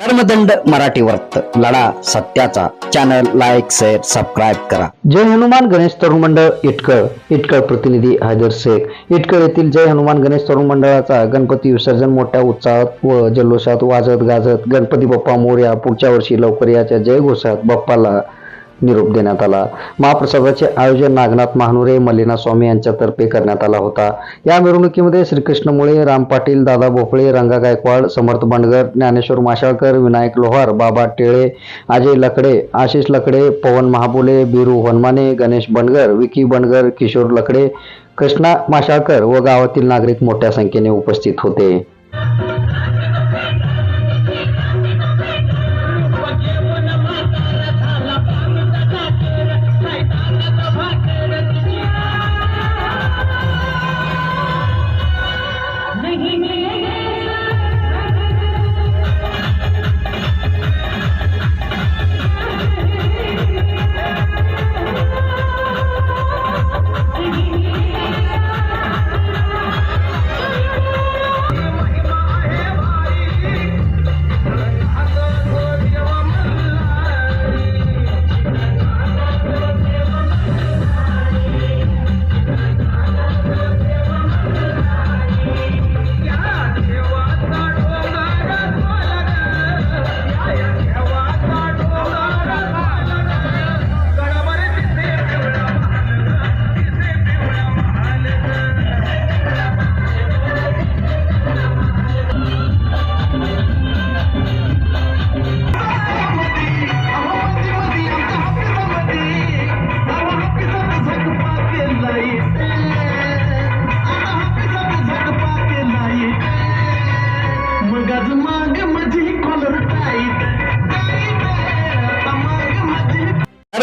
धर्मदंड मराठी वर्त लढा सत्याचा. चॅनल लाईक शेअर सबस्क्राईब करा. जय हनुमान गणेश तरुण मंडळ इटकळ. इटकळ प्रतिनिधी हैदर शेख. इटकळ येथील जय हनुमान गणेश तरुण मंडळाचा गणपती विसर्जन मोठ्या उत्साहात व जल्लोषात वाजत गाजत गणपती बाप्पा मोर्या पुढच्या वर्षी लवकर याच्या जय घोषात बाप्पाला निरोप देण्यात आला. महाप्रसादाचे आयोजन नागनाथ महानुरे मल्लिना स्वामी यांच्यातर्फे करण्यात आला होता. या मिरवणुकीमध्ये श्रीकृष्ण मुळे राम पाटील दादा भोपळे रंगा गायकवाड समर्थ बंडगर ज्ञानेश्वर माशाळकर विनायक लोहार बाबा टेळे अजय लकडे आशिष लकडे पवन महाबुले बिरू वनमाने गणेश बंडगर विकी बंडगर किशोर लकडे कृष्णा माशाळकर व गावातील नागरिक मोठ्या संख्येने उपस्थित होते.